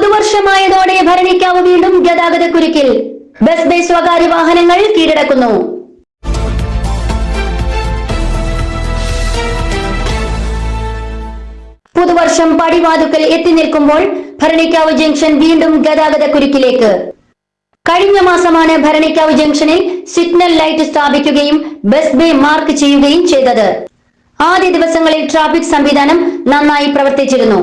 പുതുവർഷമായതോടെ ഭരണിക്കാവ് വീണ്ടും ഗതാഗത കുരുക്കിൽ bus bay സ്വകാര്യ വാഹനങ്ങൾ കീഴടക്കുന്നു. പുതുവർഷം പടിവാതുക്കൽ എത്തി നിൽക്കുമ്പോൾ ഭരണിക്കാവ് ജംഗ്ഷൻ വീണ്ടും ഗതാഗത കുരുക്കിലേക്ക് കഴിഞ്ഞ മാസമാണ് ഭരണിക്കാവ് ജംഗ്ഷനിൽ സിഗ്നൽ ലൈറ്റ് സ്ഥാപിക്കുകയും ബസ് ബേ മാർക്ക് ചെയ്യുകയും ചെയ്തത്. ആദ്യ ദിവസങ്ങളിൽ ട്രാഫിക് സംവിധാനം നന്നായി പ്രവർത്തിച്ചിരുന്നു.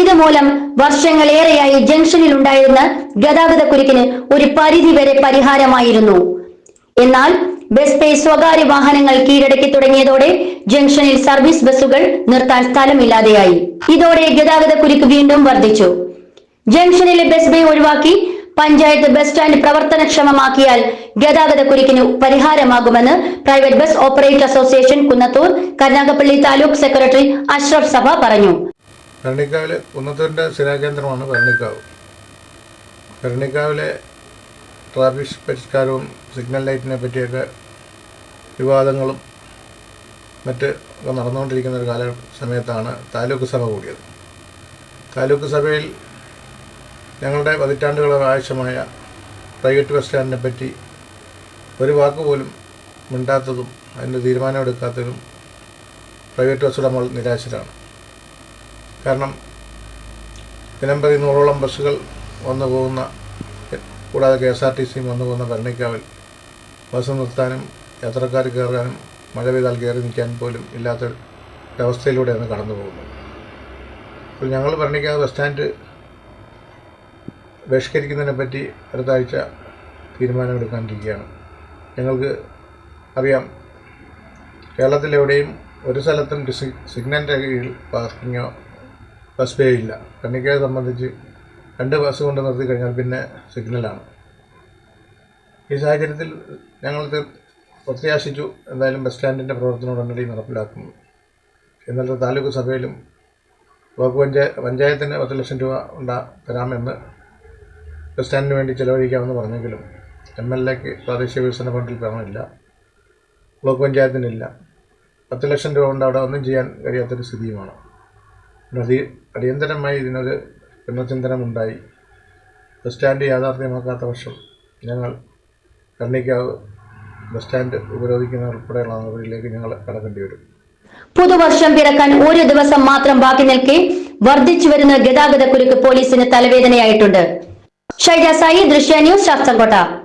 ഇതുമൂലം വർഷങ്ങളേറെയായി ജംഗ്ഷനിൽ ഉണ്ടായിരുന്ന ഗതാഗത കുരുക്കിന് ഒരു പരിധി വരെ പരിഹാരമായിരുന്നു. എന്നാൽ ബസ് പേ സ്വകാര്യ വാഹനങ്ങൾ കീഴടക്കി തുടങ്ങിയതോടെ ജംഗ്ഷനിൽ സർവീസ് ബസ്സുകൾ നിർത്താൻ സ്ഥലമില്ലാതെയായി. ഇതോടെ ഗതാഗത കുരുക്ക് വീണ്ടും വർദ്ധിച്ചു. ജംഗ്ഷനിലെ ബസ് ബേ ഒഴിവാക്കി പഞ്ചായത്ത് ബസ് സ്റ്റാൻഡ് പ്രവർത്തനക്ഷമമാക്കിയാൽ ഗതാഗത കുരുക്കിന് പരിഹാരമാകുമെന്ന് private bus operator association Kunnathur Karunagappally taluk secretary Ashraf സഭ പറഞ്ഞു. ഭരണിക്കാവിൽ കുന്നത്തൂരിന്റെ സ്ഥിരാകേന്ദ്രമാണ് ഭരണിക്കാവ്. ഭരണിക്കാവിലെ ട്രാഫിക് പരിഷ്കാരവും സിഗ്നൽ ലൈറ്റിനെ പറ്റിയൊക്കെ വിവാദങ്ങളും മറ്റ് ഒക്കെ നടന്നുകൊണ്ടിരിക്കുന്ന ഒരു കാല സമയത്താണ് താലൂക്ക് സഭ കൂടിയത്. താലൂക്ക് സഭയിൽ ഞങ്ങളുടെ പതിറ്റാണ്ടുകളുടെ ആവശ്യമായ പ്രൈവറ്റ് ബസ് സ്റ്റാൻഡിനെ പറ്റി ഒരു വാക്ക് പോലും മിണ്ടാത്തതും അതിന്റെ തീരുമാനമെടുക്കാത്തതും പ്രൈവറ്റ് ബസ് ഉടമകൾ നിരാശരാണ്. കാരണം ദിനംപ്രതി നൂറോളം ബസ്സുകൾ വന്നു പോകുന്ന കൂടാതെ കെ എസ് ആർ ടി സിയും വന്നു പോകുന്ന ഭരണിക്കാവിൽ ബസ് നിർത്താനും യാത്രക്കാർ കയറാനും മഴ പെയ്താൽ കയറി നിൽക്കാൻ പോലും ഇല്ലാത്ത ഒരവസ്ഥയിലൂടെയാണ് കടന്നു പോകുന്നത്. അപ്പോൾ ഞങ്ങൾ ഭരണിക്കാവ് ബസ് സ്റ്റാൻഡ് ബഹിഷ്കരിക്കുന്നതിനെ പറ്റി അടുത്ത ആഴ്ച തീരുമാനമെടുക്കാനിരിക്കുകയാണ്. ഞങ്ങൾക്ക് അറിയാം കേരളത്തിലെവിടെയും ഒരു സ്ഥലത്തും സിഗ്നലിന്റെ കീഴിൽ പാർക്കിങ്ങോ ബസ് പേ ഇല്ല. കണ്ണിക്കയെ സംബന്ധിച്ച് രണ്ട് ബസ് കൊണ്ട് നിർത്തി കഴിഞ്ഞാൽ പിന്നെ സിഗ്നലാണ് ഈ സാഹചര്യത്തിൽ ഞങ്ങൾ പ്രത്യാശിച്ചു എന്തായാലും ബസ് സ്റ്റാൻഡിന്റെ പ്രവർത്തനം ഉടനടി നടപ്പിലാക്കുന്നു. ഇന്നലത്തെ താലൂക്ക് സഭയിലും ബ്ലോക്ക് പഞ്ചായ പഞ്ചായത്തിന് പത്ത് ലക്ഷം രൂപ ഉണ്ടാ തരാമെന്ന് ബസ് സ്റ്റാൻഡിന് വേണ്ടി ചിലവഴിക്കാമെന്ന് പറഞ്ഞെങ്കിലും എം എൽ എക്ക് പ്രാദേശിക വികസന ഫണ്ടിൽ പണമില്ല. ബ്ലോക്ക് പഞ്ചായത്തിനില്ല. പത്ത് ലക്ഷം രൂപ കൊണ്ട് അവിടെ ഒന്നും ചെയ്യാൻ കഴിയാത്തൊരു സ്ഥിതിയുമാണ്. അടിയന്തരമായി ഇതിനൊരു പുനർചിന്തനമുണ്ടായി ബസ് സ്റ്റാൻഡ് യാഥാർത്ഥ്യമാക്കാത്ത പക്ഷം ഞങ്ങൾ കണ്ണിക്കാവ് ബസ് സ്റ്റാൻഡ് ഉപരോധിക്കുന്ന ഉൾപ്പെടെയുള്ള നടപടിയിലേക്ക് ഞങ്ങൾ കടക്കേണ്ടി വരും. പുതുവർഷം പിറക്കാൻ ഒരു ദിവസം മാത്രം ബാക്കി നിൽക്കെ വർദ്ധിച്ചു വരുന്ന ഗതാഗത കുരുക്ക് പോലീസിന് തലവേദനയായിട്ടുണ്ട്. ഷൈജ സായി ദൃശ്യ ന്യൂസ് ശാസ്ത്രംകോട്ട.